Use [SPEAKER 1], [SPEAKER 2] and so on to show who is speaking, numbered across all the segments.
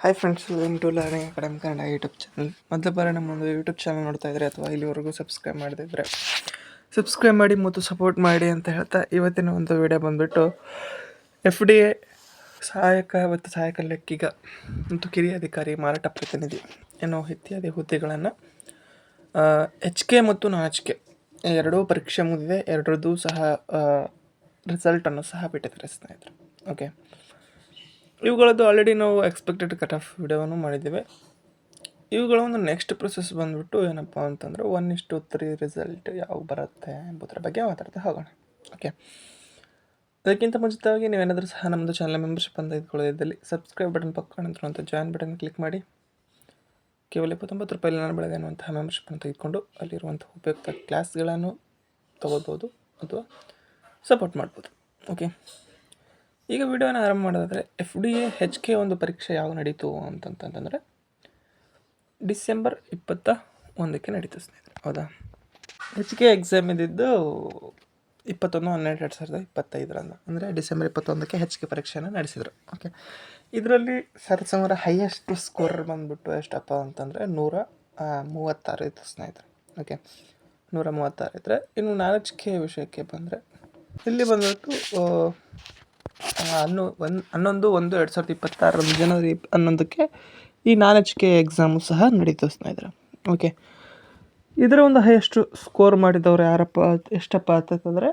[SPEAKER 1] Hi friends welcome to learning academy Kannada YouTube channel ಮೊದಲ ಬಾರಿ ನಮ್ಮೊಂದು YouTube channel ನೋಡ್ತಾ ಇದ್ರೆ ಅಥವಾ ಇಲ್ಲಿವರೆಗೂ ಸಬ್ಸ್ಕ್ರೈಬ್ ಮಾಡದಿದ್ದರೆ ಸಬ್ಸ್ಕ್ರೈಬ್ ಮಾಡಿ ಮತ್ತು ಸಪೋರ್ಟ್ ಮಾಡಿ ಅಂತ ಹೇಳ್ತಾ ಇವತ್ತಿನ ಒಂದು ವಿಡಿಯೋ ಬಂದುಬಿಟ್ಟು ಎಫ್ ಡಿ ಎ ಸಹಾಯಕ ಮತ್ತು ಸಹಾಯಕ ಲೆಕ್ಕಿಗ ಮತ್ತು ಕಿರಿಯ ಅಧಿಕಾರಿ ಮಾರಾಟ ಪ್ರತಿನಿಧಿ ಏನೋ ಇತ್ಯಾದಿ ಹುದ್ದೆಗಳನ್ನು ಎಚ್ ಕೆ ಮತ್ತು ನಾನ್ ಎಚ್ ಕೆ ಎರಡೂ ಪರೀಕ್ಷೆ ಮುಗಿದಿದೆ. ಎರಡರದ್ದು ಸಹ ರಿಸಲ್ಟನ್ನು ಸಹ ಬಿಟ್ಟಿದ್ದಾರೆ ಸ್ನೇಹಿತರು. ಓಕೆ ಇವುಗಳದ್ದು ಆಲ್ರೆಡಿ ನಾವು ಎಕ್ಸ್ಪೆಕ್ಟೆಡ್ ಕಟ್ ಆಫ್ ವಿಡಿಯೋವನ್ನು ಮಾಡಿದ್ದೇವೆ. ಇವುಗಳ ಒಂದು ನೆಕ್ಸ್ಟ್ ಪ್ರೊಸೆಸ್ ಬಂದುಬಿಟ್ಟು ಏನಪ್ಪ ಅಂತಂದರೆ ಒನ್ ಇಷ್ಟು ತ್ರೀ ರಿಸಲ್ಟ್ ಯಾವ ಬರುತ್ತೆ ಎಂಬುದರ ಬಗ್ಗೆ ಮಾತಾಡ್ತಾ ಹೋಗೋಣ. ಓಕೆ ಅದಕ್ಕಿಂತ ಮುಂಚಿತವಾಗಿ ನೀವೇನಾದರೂ ಸಹ ನಮ್ಮದು ಚಾನಲ್ ಮೆಂಬರ್ಶಿಪ್ ಅಂತ ಇದ್ಕೊಳ್ಳೋದಿದ್ದಲ್ಲಿ ಸಬ್ಸ್ಕ್ರೈಬ್ ಬಟನ್ ಪಕ್ಕ ಅಂತ ಜಾಯಿನ್ ಬಟನ್ ಕ್ಲಿಕ್ ಮಾಡಿ. ಕೇವಲ ಇಪ್ಪತ್ತೊಂಬತ್ತು ರೂಪಾಯಿ ನಾನು ಬೆಳಗ್ಗೆ ಅನ್ನುವಂತಹ ಮೆಂಬರ್ಶಿಪ್ಪನ್ನು ತೆಗೆದುಕೊಂಡು ಅಲ್ಲಿರುವಂಥ ಉಪಯುಕ್ತ ಕ್ಲಾಸ್ಗಳನ್ನು ತೊಗೋಬೋದು ಅಥವಾ ಸಪೋರ್ಟ್ ಮಾಡ್ಬೋದು. ಓಕೆ ಈಗ ವಿಡಿಯೋನ ಆರಂಭ ಮಾಡೋದಾದರೆ F D A H K ಒಂದು ಪರೀಕ್ಷೆ ಯಾವಾಗ ನಡೀತು ಅಂತಂತಂದರೆ ಡಿಸೆಂಬರ್ ಇಪ್ಪತ್ತ ಒಂದಕ್ಕೆ ನಡೀತು ಸ್ನೇಹಿತರೆ, ಹೌದಾ? ಹೆಚ್ ಕೆ ಎಕ್ಸಾಮ್ ಇದ್ದಿದ್ದು ಇಪ್ಪತ್ತೊಂದು, ಹನ್ನೆರಡು, ಎರಡು ಸಾವಿರದ ಇಪ್ಪತ್ತೈದರಂದು. ಅಂದರೆ ಡಿಸೆಂಬರ್ ಇಪ್ಪತ್ತೊಂದಕ್ಕೆ ಹೆಚ್ ಕೆ ಪರೀಕ್ಷೆಯನ್ನು ನಡೆಸಿದರು. ಓಕೆ ಇದರಲ್ಲಿ ಸರಿಸುಮಾರು ಹೈಯೆಸ್ಟ್ ಸ್ಕೋರ್ ಬಂದುಬಿಟ್ಟು ಎಷ್ಟಪ್ಪ ಅಂತಂದರೆ ನೂರ ಮೂವತ್ತಾರು ಇತ್ತು ಸ್ನೇಹಿತರೆ. ಓಕೆ ನೂರ ಮೂವತ್ತಾರು ಇದ್ದರೆ ಇನ್ನು ನಾಲ್ಕು ವಿಷಯಕ್ಕೆ ಬಂದರೆ ಇಲ್ಲಿ ಬಂದ್ಬಿಟ್ಟು ಹನ್ನು ಒನ್ ಹನ್ನೊಂದು, ಒಂದು, ಎರಡು ಸಾವಿರದ ಇಪ್ಪತ್ತಾರರಂದು ಜನವರಿ ಹನ್ನೊಂದಕ್ಕೆ ಈ ನಾನ್ ಎಚ್ ಕೆ ಎಕ್ಸಾಮು ಸಹ ನಡೀತು ಸ್ನೇಹಿತರೆ. ಓಕೆ ಇದರ ಒಂದು ಹೈಯೆಸ್ಟು ಸ್ಕೋರ್ ಮಾಡಿದವರು ಯಾರಪ್ಪ ಎಷ್ಟಪ್ಪ ಅಂತಂದರೆ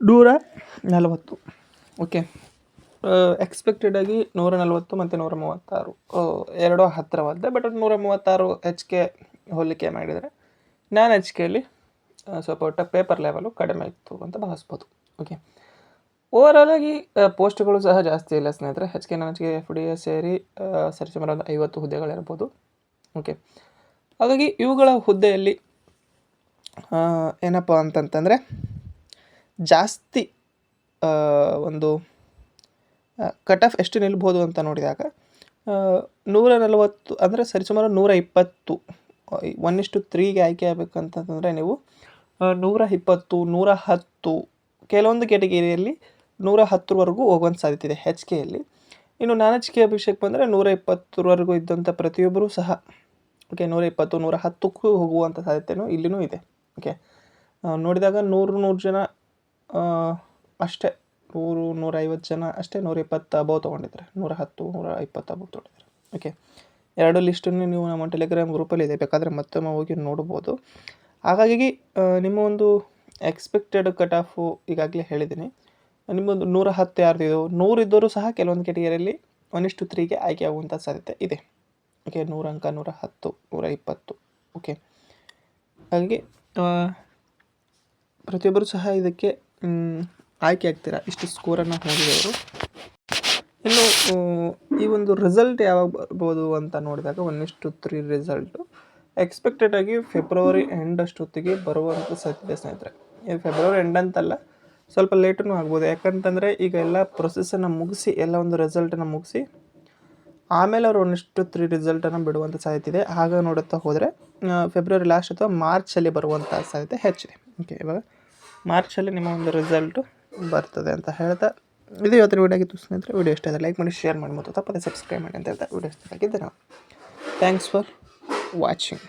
[SPEAKER 1] ನೂರ ನಲವತ್ತು. ಓಕೆ ಎಕ್ಸ್ಪೆಕ್ಟೆಡಾಗಿ ನೂರ ನಲವತ್ತು ಮತ್ತು ನೂರ ಮೂವತ್ತಾರು. ಎರಡೋ ಹತ್ತಿರವಾದ ಬಟ್ ನೂರ ಮೂವತ್ತಾರು ಎಚ್ ಕೆ ಹೋಲಿಕೆ ಮಾಡಿದರೆ ನಾನ್ ಎಚ್ ಕೆಯಲ್ಲಿ ಸ್ವಲ್ಪ ಒಟ್ಟು ಪೇಪರ್ ಲೆವೆಲು ಕಡಿಮೆ ಇತ್ತು ಅಂತ ಭಾವಿಸ್ಬೋದು. ಓಕೆ ಓವರಾಲ್ ಆಗಿ ಪೋಸ್ಟ್ಗಳು ಸಹ ಜಾಸ್ತಿ ಇಲ್ಲ ಸ್ನೇಹಿತರೆ. ಹೆಚ್ ಕೆ ನನಗೆ ಎಫ್ ಡಿ ಎ ಸೇರಿ ಸರಿಸುಮಾರು ಒಂದು ಐವತ್ತು ಹುದ್ದೆಗಳಿರ್ಬೋದು. ಓಕೆ ಹಾಗಾಗಿ ಇವುಗಳ ಹುದ್ದೆಯಲ್ಲಿ ಏನಪ್ಪ ಅಂತಂತಂದರೆ, ಜಾಸ್ತಿ ಒಂದು ಕಟ್ ಆಫ್ ಎಷ್ಟು ನಿಲ್ಬೋದು ಅಂತ ನೋಡಿದಾಗ ನೂರ ನಲವತ್ತು, ಅಂದರೆ ಸರಿಸುಮಾರು ನೂರ ಇಪ್ಪತ್ತು ಒನ್ ಇಷ್ಟು ತ್ರೀಗೆ ಆಯ್ಕೆ ಆಗಬೇಕಂತಂದರೆ ನೀವು ನೂರ ಇಪ್ಪತ್ತು, ನೂರ ಹತ್ತು, ಕೆಲವೊಂದು ಕೆಟಗರಿಯಲ್ಲಿ ನೂರ ಹತ್ತರವರೆಗೂ ಹೋಗುವಂಥ ಸಾಧ್ಯತೆ ಇದೆ ಹೆಚ್ ಕೆಯಲ್ಲಿ ಇನ್ನು ನಾನ್ ಎಚ್ ಕೆ ಅಭಿಷೇಕ್ ಬಂದರೆ ನೂರ ಇಪ್ಪತ್ತರವರೆಗೂ ಇದ್ದಂಥ ಪ್ರತಿಯೊಬ್ಬರೂ ಸಹ ಓಕೆ ನೂರ ಇಪ್ಪತ್ತು ನೂರ ಹತ್ತಕ್ಕೂ ಹೋಗುವಂಥ ಸಾಧ್ಯತೆಯೂ ಇಲ್ಲಿನೂ ಇದೆ ಓಕೆ ನೋಡಿದಾಗ ನೂರು ನೂರು ಜನ ಅಷ್ಟೇ ನೂರು ನೂರೈವತ್ತು ಜನ ಅಷ್ಟೇ ನೂರ ಇಪ್ಪತ್ತು ಅಬೌವ್ ತೊಗೊಂಡಿದ್ದಾರೆ ನೂರ ಹತ್ತು ನೂರ ಇಪ್ಪತ್ತು ಅಬೌವ್ ತೊಗೊಂಡಿದ್ದಾರೆ ಓಕೆ ಎರಡು ಲಿಸ್ಟನ್ನು ನೀವು ನಮ್ಮ ಟೆಲಿಗ್ರಾಮ್ ಗ್ರೂಪಲ್ಲಿ ಇದೆ, ಬೇಕಾದರೆ ಮತ್ತೊಮ್ಮೆ ಹೋಗಿ ನೋಡ್ಬೋದು. ಹಾಗಾಗಿ ನಿಮ್ಮ ಒಂದು ಎಕ್ಸ್ಪೆಕ್ಟೆಡ್ ಕಟ್ ಆಫು ಈಗಾಗಲೇ ಹೇಳಿದ್ದೀನಿ. ನಿಮ್ಮೊಂದು ನೂರ ಹತ್ತು ಯಾರ್ದಿದೋ ನೂರು ಇದ್ದವರು ಸಹ ಕೆಲವೊಂದು ಕೆಟಗರಿಯಲ್ಲಿ ಒನ್ ಇಷ್ಟು ತ್ರೀಗೆ ಆಯ್ಕೆ ಆಗುವಂಥ ಸಾಧ್ಯತೆ ಇದೆ. ಓಕೆ ನೂರ ಅಂಕ, ನೂರ ಹತ್ತು, ನೂರ ಇಪ್ಪತ್ತು. ಓಕೆ ಹಾಗಾಗಿ ಪ್ರತಿಯೊಬ್ಬರು ಸಹ ಇದಕ್ಕೆ ಆಯ್ಕೆ ಆಗ್ತೀರಾ? ಇಷ್ಟು ಸ್ಕೋರನ್ನು ಹೊಂದಿದವರು. ಇನ್ನು ಈ ಒಂದು ರಿಸಲ್ಟ್ ಯಾವಾಗ ಬರ್ಬೋದು ಅಂತ ನೋಡಿದಾಗ ಒನ್ ಇಷ್ಟು ತ್ರೀ ರಿಸಲ್ಟು ಎಕ್ಸ್ಪೆಕ್ಟೆಡ್ ಆಗಿ ಫೆಬ್ರವರಿ ಎಂಡ್ ಅಷ್ಟೊತ್ತಿಗೆ ಬರುವಂಥ ಸಾಧ್ಯತೆ ಸ್ನೇಹಿತರೆ. ಫೆಬ್ರವರಿ ಎಂಡ್ ಅಂತಲ್ಲ ಸ್ವಲ್ಪ ಲೇಟೂ ಆಗ್ಬೋದು. ಯಾಕಂತಂದರೆ ಈಗ ಎಲ್ಲ ಪ್ರೊಸೆಸನ್ನು ಮುಗಿಸಿ, ಎಲ್ಲ ಒಂದು ರಿಸಲ್ಟನ್ನು ಮುಗಿಸಿ, ಆಮೇಲೆ ಅವರು ಒಂದಿಷ್ಟು ತ್ರೀ ರಿಸಲ್ಟನ್ನು ಬಿಡುವಂಥ ಸಾಧ್ಯತೆ ಇದೆ. ಆಗ ನೋಡುತ್ತಾ ಹೋದರೆ ಫೆಬ್ರವರಿ ಲಾಸ್ಟ್ ಅಥವಾ ಮಾರ್ಚಲ್ಲಿ ಬರುವಂಥ ಸಾಧ್ಯತೆ ಹೆಚ್ಚಿದೆ ಓಕೆ ಇವಾಗ ಮಾರ್ಚಲ್ಲಿ ನಿಮ್ಮ ಒಂದು ರಿಸಲ್ಟು ಬರ್ತದೆ ಅಂತ ಹೇಳ್ತಾ, ಇದು ಇವತ್ತಿನ ವೀಡಿಯೋ ಆಗಿತ್ತು ಸ್ನೇಹಿತರೆ. ವೀಡಿಯೋ ಇಷ್ಟ ಲೈಕ್ ಮಾಡಿ ಶೇರ್ ಮಾಡಿ ಮತ್ತು ತಪ್ಪದೆ ಸಬ್ಸ್ಕ್ರೈಬ್ ಮಾಡಿ ಅಂತ ಹೇಳ್ತಾ ವೀಡಿಯೋ ಇಷ್ಟ ಆಗಿದ್ದೆ ನಾವು ಥ್ಯಾಂಕ್ಸ್ ಫಾರ್ ವಾಚಿಂಗ್